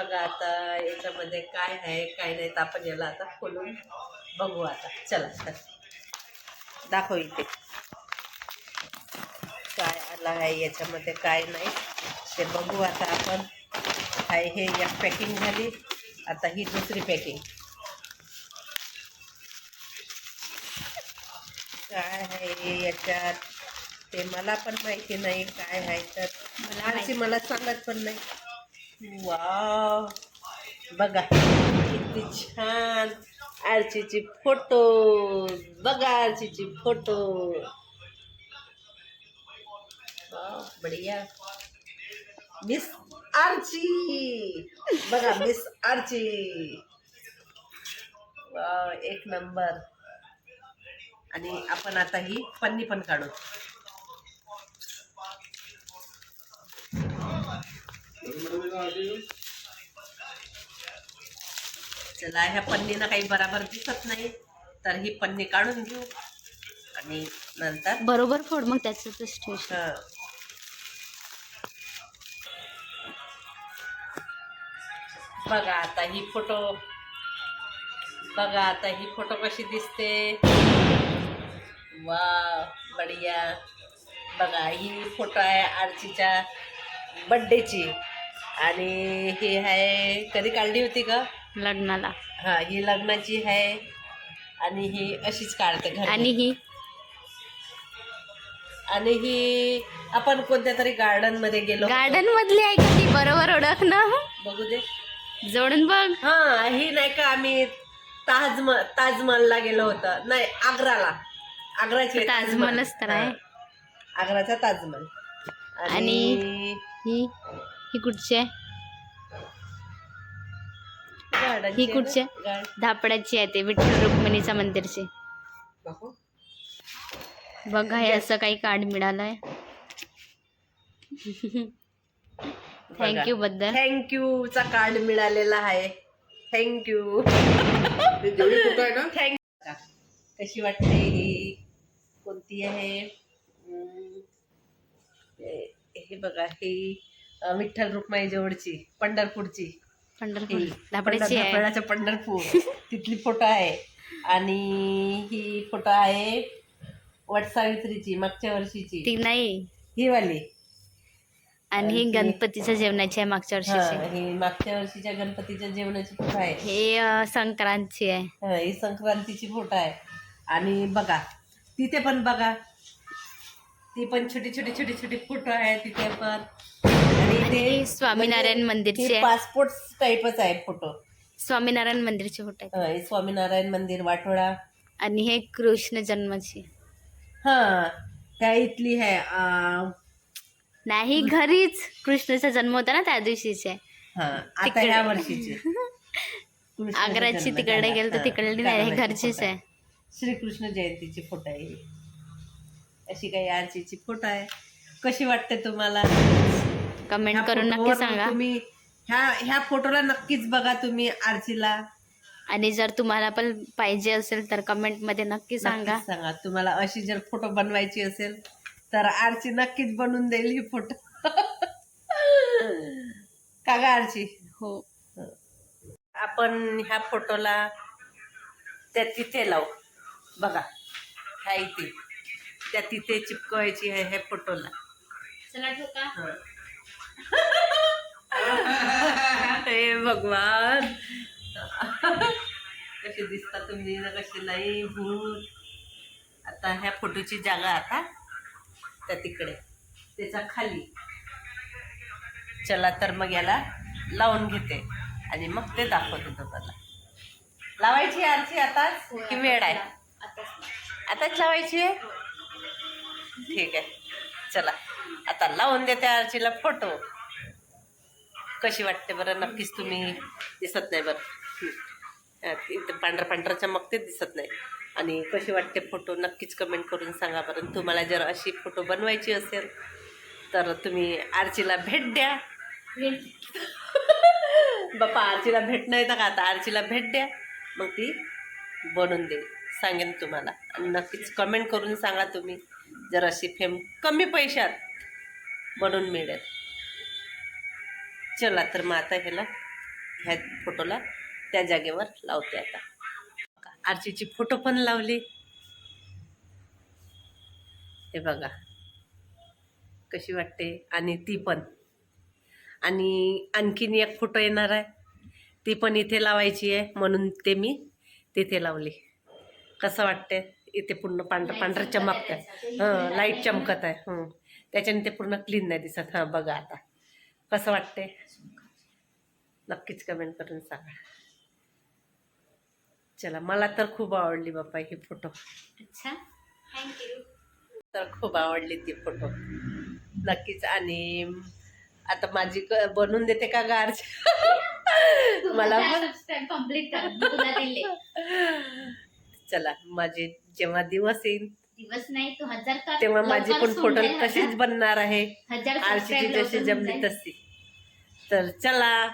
बघा आता याच्यामध्ये काय आहे काय नाही तर आपण याला आता खोलून बघू आता. चला चला. दाखव इथे. काय आलं आहे याच्यामध्ये काय नाही. ते बघू आता आपण. काय हे एक पॅकिंग झाली. आता ही दुसरी पॅकिंग काय आहे याच्यात? ते मला पण माहिती नाही काय आहे तर. माहिती. मला सांगत पण नाही. वाव बघा किती छान आरचीची फोटो बघा आरचीचे फोटो बढिया. मिस आरची बघा मिस आरची वाव एक नंबर आणि आपण आता ही पन्नी पण काढू. चला ह्या पन्नीनं काही बराबर दिसत नाही तर ही पन्नी काढून घेऊ आणि नंतर बरोबर फोड मग ठेवशील हा. बघा आता ही फोटो बघा आता ही फोटो कशी दिसते. वा बढिया. बघा ही फोटो आहे आरचीच्या बड्डेची आणि ही आहे कधी काढली होती का लग्नाला. हा ही लग्नाची आहे आणि ही अशीच काढते घरी आणि ही? आणि ही आपण कोणत्या तरी गार्डनमध्ये गेलो. गार्डन मधली आहे का ती? बरोबर ओळख ना. बघू दे. जोडून बघ. हा ही नाही का आम्ही ताजम ताजमहलला गेलो होतो. नाही आग्राला. आग्राची ताजमहलच तर आहे. आग्राचा ताजमहल. आणि ही? ही कुठची आहे ही आहे कुठची? गार्ड- धापड्याची आहे ते विठ्ठल रुक्मिणीचा मंदिरची. बघू. बघा हे असं काही कार्ड मिळालंय. थँक्यू बद्दल. थँक्यू चा कार्ड मिळालेला आहे. थँक्यू थँक कशी वाटते? ही कोणती आहे? हे हे बघा ही विठ्ठल रुक्माई जवळची पंढरपूरची. पंढरपूर. धापड्याची आहे. पंढरपूरचं पंढरपूर. तिथली फोटो आहे. आणि ही फोटो आहे वटसावित्रीची मागच्या वर्षीची. ती नाही. ही वाली. आणि ही गणपतीच्या जेवणाची आहे मागच्या हा, वर्षीची. ही मागच्या वर्षीच्या गणपतीच्या जेवणाची फोटो आहे. हे अं, संक्रांतची आहे. हा, ही संक्रांतीची फोटो आहे. आणि बघा तिथे पण बघा ती पण छोटी छोटी छोटी छोटी फोटो आहे तिथे पण. आणि ते स्वामीनारायण मंदिरची आहे पासपोर्ट टाईपच आहे फोटो स्वामीनारायण मंदिरचे फोटो आहेत. हे स्वामीनारायण मंदिर वाठोळा आणि हे कृष्ण जन्माची. हा त्या इथली आहे अं, नाही घरीच कृष्णाचा जन्म होता ना त्या दिवशीचे. हा आता तिकडे. ह्या वर्षीची. कृष्णाचा आग्राची जन्म तिकडे झाला. गेलं तर हा, तिकडली नाही हे घरचीच फोटो आहे. श्रीकृष्ण जयंतीची फोटो आहे. ही. अशी काही आरचीची फोटो आहे. कशी वाटते तुम्हाला? कमेंट करून नक्की सांगा. तुम्ही ह्या ह्या फोटोला नक्कीच बघा तुम्ही आरचीला आणि जर तुम्हाला पण पाहिजे असेल तर कमेंटमध्ये नक्की सांगा. सांगा. तुम्हाला अशी जर फोटो बनवायची असेल तर आरची नक्कीच बनवून देईल ही फोटो. का ग आरची हो. आपण ह्या फोटोला त्या तिथे लावू. बघा ह्या इथे. त्या तिथे चिपकवायची आहे फोटोला चला ठोका हे. भगवान. कसे दिसता तुम्ही कसे नाही भूत. आता ह्या फोटोची जागा आता त्या तिकडे त्याच्याखाली. चला तर मग याला लावून घेते आणि मग ते दाखवते तुम्हाला. लावायची आरची आताच? की वेळ आहे? आताच लावायची आहे? ठीक आहे. चला. आता लावून देते आरचीला फोटो कशी वाटते बरं? नक्कीच तुम्ही दिसत नाही बरं. इथं पांढरं पांढरं चमकते दिसत नाही. आणि कशी वाटते फोटो नक्कीच कमेंट करून सांगा बरं. तुम्हाला जर अशी फोटो बनवायची असेल तर तुम्ही आरचीला भेट द्या. बापा आरचीला भेट नाही तर का आता? आरचीला भेट द्या. मग ती बनवून देईल. सांगेन तुम्हाला. आणि नक्कीच कमेंट करून सांगा तुम्ही. जराशी फेम कमी पैशात बनवून मिळेल. चला तर मग आता ह्याला ह्या फोटोला त्या जागेवर लावते आता. आरचीची फोटो पण लावली. हे बघा कशी वाटते? आणि ती पण. आणि आणखीन एक फोटो येणार आहे. ती पण इथे लावायची आहे म्हणून ते मी तिथे लावली. कसं वाटते इथे पूर्ण पांढरं पांढरं चमकत आहे हां लाइट चमकत आहे हं. त्याच्याने ते पूर्ण क्लीन नाही दिसत. हां बघा आता. कसं वाटते नक्कीच कमेंट करून सांगा. चला मला तर खूप आवडली बाप्पा ही फोटो अच्छा. थँक्यू तर खूप आवडली ती फोटो नक्कीच. आणि आता माझी बनवून देते का गार्ज मला पण चला माझे जेव्हा दिवस येईल दिवस नाही तू हजार तेव्हा माझी पण फोटो तशीच. बनणार आहे. आरशीची जशी जमली. तशी. तर चला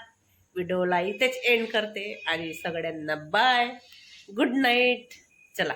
व्हिडिओला इथेच एंड करते आणि सगळ्यांना बाय गुड नाईट चला.